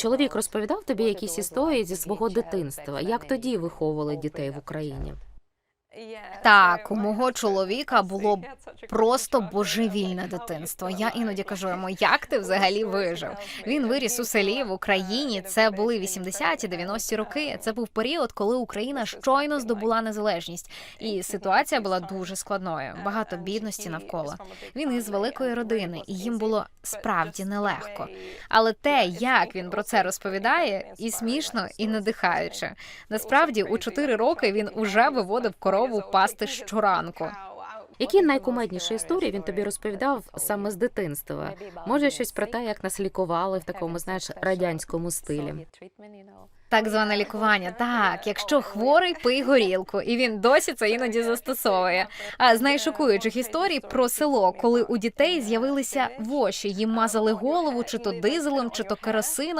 чоловік розповідав тобі якісь історії зі свого дитинства. Як тоді виховували дітей в Україні? Так, у мого чоловіка було просто божевільне дитинство. Я іноді кажу йому, як ти взагалі вижив? Він виріс у селі в Україні. Це були 80-ті, 90-ті роки. Це був період, коли Україна щойно здобула незалежність, і ситуація була дуже складною. Багато бідності навколо. Він із великої родини, і їм було справді нелегко. Але те, як він про це розповідає, і смішно, і надихаюче. Насправді, у 4 роки він уже виводив корову пасти щоранку. Які найкумедніші історії він тобі розповідав саме з дитинства? Може, щось про те, як нас лікували в такому, знаєш, радянському стилі? Так зване лікування. Так, якщо хворий, пий горілку, і він досі це іноді застосовує. А з найшокуючих історій про село, коли у дітей з'явилися воші, їм мазали голову чи то дизелем, чи то керосином.